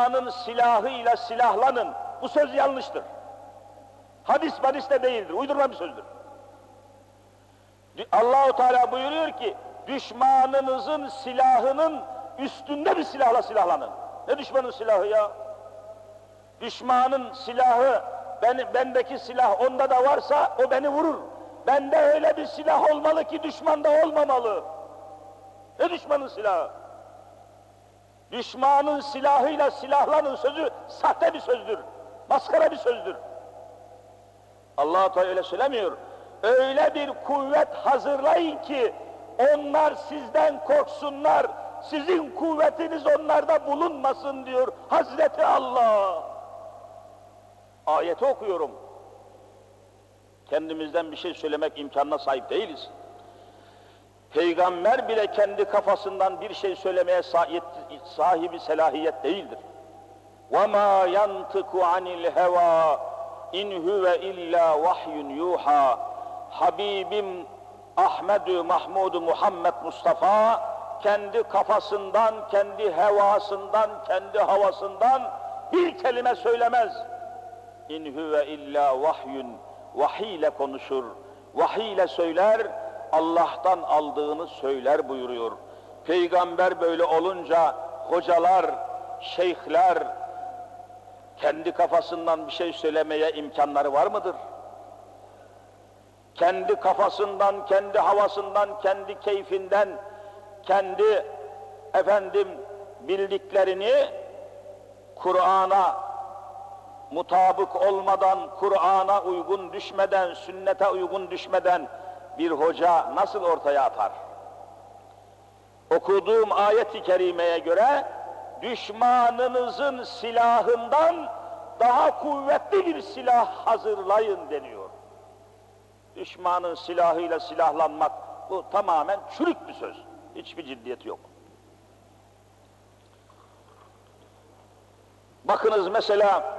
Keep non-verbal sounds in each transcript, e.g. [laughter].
Düşmanın silahıyla silahlanın. Bu söz yanlıştır. Hadis hadis de değildir. Uydurma bir sözdür. Dü- Allahu Teala buyuruyor ki düşmanınızın silahının üstünde bir silahla silahlanın. Ne düşmanın silahı ya? Düşmanın silahı ben, bendeki silah onda da varsa o beni vurur. Bende öyle bir silah olmalı ki düşmanda olmamalı. Ne düşmanın silahı? Düşmanın silahıyla silahlanın sözü sahte bir sözdür. Maskara bir sözdür. allah Teala öyle söylemiyor. Öyle bir kuvvet hazırlayın ki onlar sizden korksunlar. Sizin kuvvetiniz onlarda bulunmasın diyor Hazreti Allah. Ayeti okuyorum. Kendimizden bir şey söylemek imkanına sahip değiliz. Peygamber bile kendi kafasından bir şey söylemeye sahip, sahibi selahiyet değildir. وَمَا يَنْتِقُ عَنِ الْهَوَى اِنْ هُوَ اِلَّا وَحْيٌ يُوحَى Habibim Ahmedü Mahmudu Muhammed Mustafa kendi kafasından, kendi hevasından, kendi havasından bir kelime söylemez. İn huve illa vahyun vahiy ile konuşur. Vahiy ile söyler, Allah'tan aldığını söyler buyuruyor. Peygamber böyle olunca hocalar, şeyhler kendi kafasından bir şey söylemeye imkanları var mıdır? Kendi kafasından, kendi havasından, kendi keyfinden, kendi efendim bildiklerini Kur'an'a mutabık olmadan, Kur'an'a uygun düşmeden, sünnete uygun düşmeden bir hoca nasıl ortaya atar? Okuduğum ayet-i kerimeye göre düşmanınızın silahından daha kuvvetli bir silah hazırlayın deniyor. Düşmanın silahıyla silahlanmak bu tamamen çürük bir söz. Hiçbir ciddiyeti yok. Bakınız mesela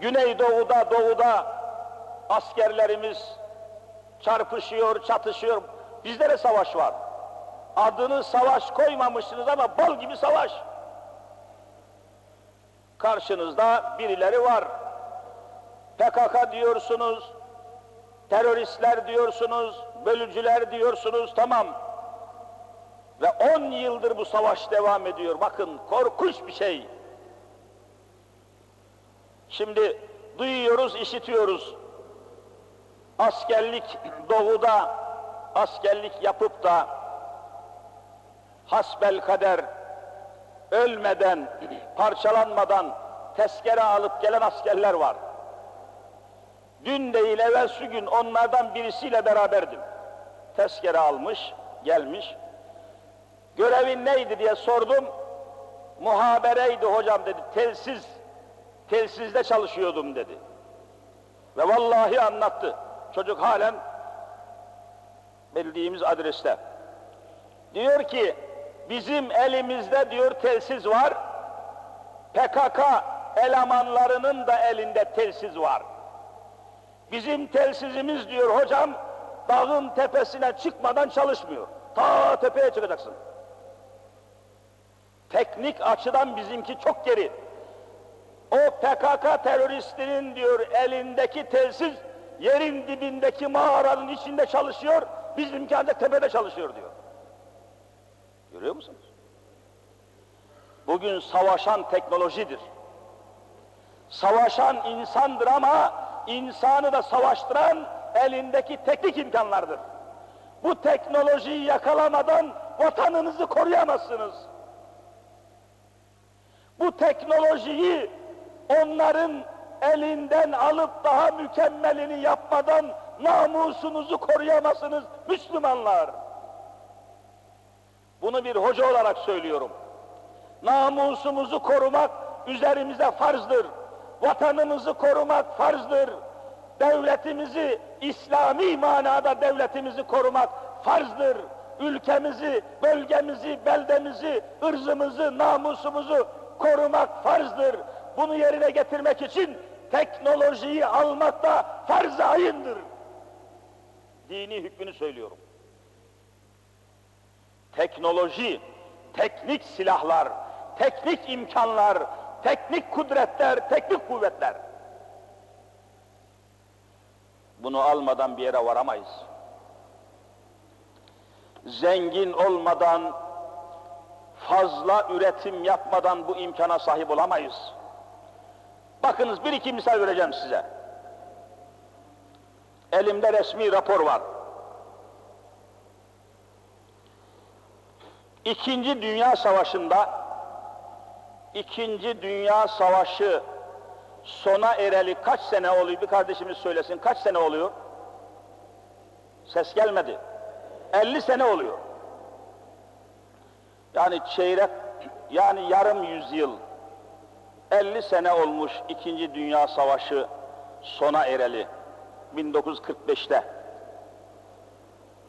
Güneydoğu'da, doğuda askerlerimiz çarpışıyor, çatışıyor. Bizde de savaş var. Adını savaş koymamışsınız ama bal gibi savaş. Karşınızda birileri var. PKK diyorsunuz, teröristler diyorsunuz, bölücüler diyorsunuz, tamam. Ve 10 yıldır bu savaş devam ediyor. Bakın korkunç bir şey. Şimdi duyuyoruz, işitiyoruz. Askerlik doğuda askerlik yapıp da hasbel kader ölmeden, parçalanmadan tezkere alıp gelen askerler var. Dün değil evvelsi gün onlardan birisiyle beraberdim. Tezkere almış, gelmiş. Görevin neydi diye sordum. Muhabereydi hocam dedi. Telsiz, telsizde çalışıyordum dedi. Ve vallahi anlattı. Çocuk halen bildiğimiz adreste. Diyor ki bizim elimizde diyor telsiz var. PKK elemanlarının da elinde telsiz var. Bizim telsizimiz diyor hocam dağın tepesine çıkmadan çalışmıyor. Ta tepeye çıkacaksın. Teknik açıdan bizimki çok geri. O PKK teröristinin diyor elindeki telsiz yerin dibindeki mağaranın içinde çalışıyor, bizimki ancak tepede çalışıyor diyor. Görüyor musunuz? Bugün savaşan teknolojidir. Savaşan insandır ama insanı da savaştıran elindeki teknik imkanlardır. Bu teknolojiyi yakalamadan vatanınızı koruyamazsınız. Bu teknolojiyi onların elinden alıp daha mükemmelini yapmadan namusunuzu koruyamazsınız Müslümanlar. Bunu bir hoca olarak söylüyorum. Namusumuzu korumak üzerimize farzdır. Vatanımızı korumak farzdır. Devletimizi, İslami manada devletimizi korumak farzdır. Ülkemizi, bölgemizi, beldemizi, ırzımızı, namusumuzu korumak farzdır. Bunu yerine getirmek için teknolojiyi almak da farz-ı ayındır. Dini hükmünü söylüyorum. Teknoloji, teknik silahlar, teknik imkanlar, teknik kudretler, teknik kuvvetler. Bunu almadan bir yere varamayız. Zengin olmadan, fazla üretim yapmadan bu imkana sahip olamayız. Bakınız bir iki misal vereceğim size. Elimde resmi rapor var. İkinci Dünya Savaşı'nda İkinci Dünya Savaşı sona ereli kaç sene oluyor? Bir kardeşimiz söylesin. Kaç sene oluyor? Ses gelmedi. 50 sene oluyor. Yani çeyrek, yani yarım yüzyıl, 50 sene olmuş İkinci Dünya Savaşı sona ereli. 1945'te.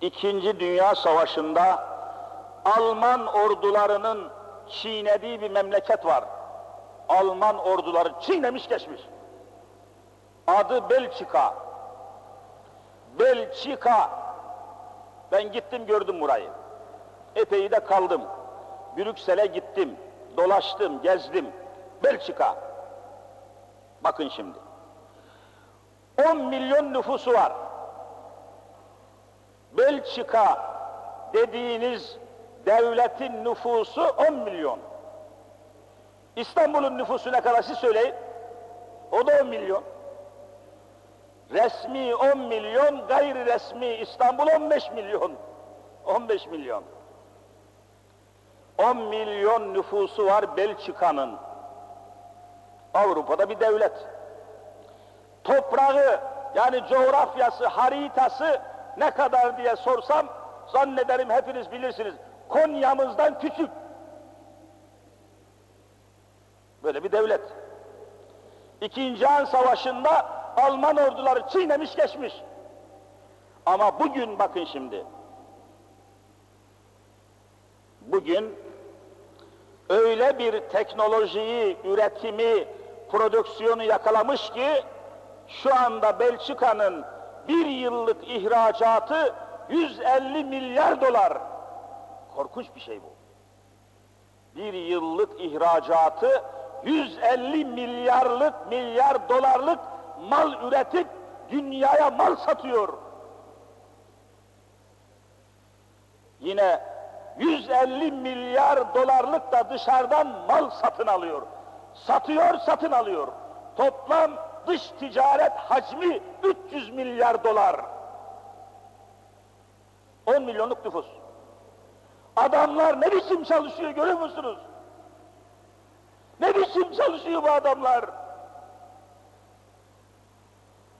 İkinci Dünya Savaşı'nda Alman ordularının çiğnediği bir memleket var. Alman orduları çiğnemiş geçmiş. Adı Belçika. Belçika. Ben gittim gördüm burayı. Epey de kaldım. Brüksel'e gittim. Dolaştım, gezdim. Belçika. Bakın şimdi. 10 milyon nüfusu var. Belçika dediğiniz devletin nüfusu 10 milyon. İstanbul'un nüfusu ne kadar siz söyleyin. O da 10 milyon. Resmi 10 milyon, gayri resmi İstanbul 15 milyon. 15 milyon. 10 milyon nüfusu var Belçika'nın. Avrupa'da bir devlet. Toprağı yani coğrafyası, haritası ne kadar diye sorsam zannederim hepiniz bilirsiniz. Konya'mızdan küçük. Böyle bir devlet. İkinci An Savaşı'nda Alman orduları çiğnemiş geçmiş. Ama bugün bakın şimdi. Bugün öyle bir teknolojiyi, üretimi, prodüksiyonu yakalamış ki şu anda Belçika'nın bir yıllık ihracatı 150 milyar dolar. Korkunç bir şey bu. Bir yıllık ihracatı 150 milyarlık, milyar dolarlık mal üretip dünyaya mal satıyor. Yine 150 milyar dolarlık da dışarıdan mal satın alıyor. Satıyor, satın alıyor. Toplam dış ticaret hacmi 300 milyar dolar. 10 milyonluk nüfus. Adamlar ne biçim çalışıyor görüyor musunuz? Ne biçim çalışıyor bu adamlar?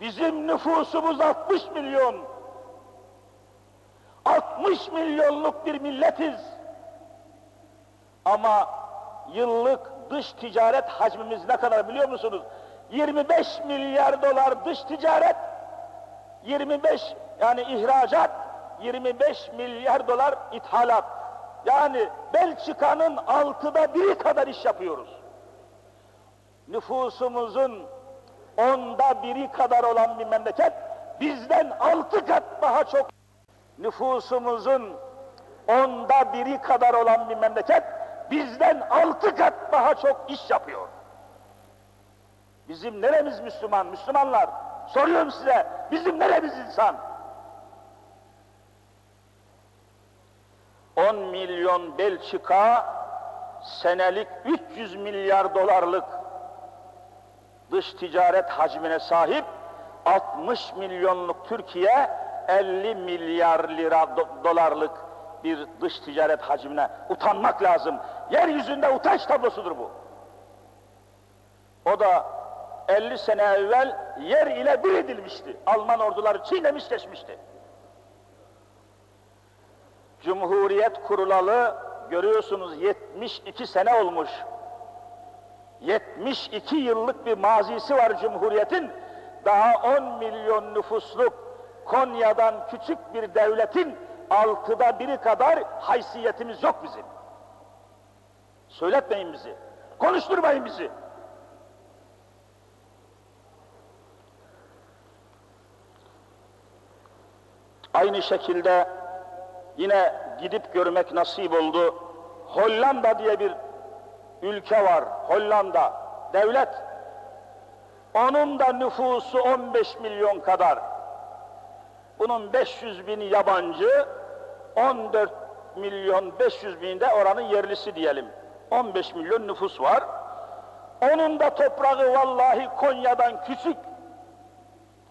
Bizim nüfusumuz 60 milyon. 60 milyonluk bir milletiz. Ama yıllık dış ticaret hacmimiz ne kadar biliyor musunuz? 25 milyar dolar dış ticaret, 25 yani ihracat, 25 milyar dolar ithalat. Yani Belçika'nın altıda biri kadar iş yapıyoruz. Nüfusumuzun onda biri kadar olan bir memleket bizden altı kat daha çok nüfusumuzun onda biri kadar olan bir memleket bizden altı kat daha çok iş yapıyor. Bizim neremiz Müslüman? Müslümanlar soruyorum size bizim neremiz insan? 10 milyon Belçika senelik 300 milyar dolarlık dış ticaret hacmine sahip 60 milyonluk Türkiye 50 milyar lira do dolarlık bir dış ticaret hacmine utanmak lazım. Yeryüzünde utanç tablosudur bu. O da 50 sene evvel yer ile bir edilmişti. Alman orduları çiğnemiş geçmişti. Cumhuriyet kurulalı görüyorsunuz 72 sene olmuş. 72 yıllık bir mazisi var Cumhuriyet'in. Daha 10 milyon nüfusluk Konya'dan küçük bir devletin altıda biri kadar haysiyetimiz yok bizim. Söyletmeyin bizi. Konuşturmayın bizi. Aynı şekilde yine gidip görmek nasip oldu. Hollanda diye bir ülke var, Hollanda, devlet. Onun da nüfusu 15 milyon kadar. Bunun 500 bini yabancı, 14 milyon 500 bin de oranın yerlisi diyelim. 15 milyon nüfus var. Onun da toprağı vallahi Konya'dan küçük.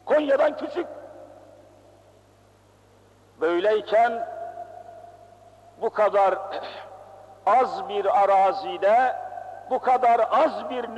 Konya'dan küçük. Böyleyken bu kadar [clears throat] az bir arazide bu kadar az bir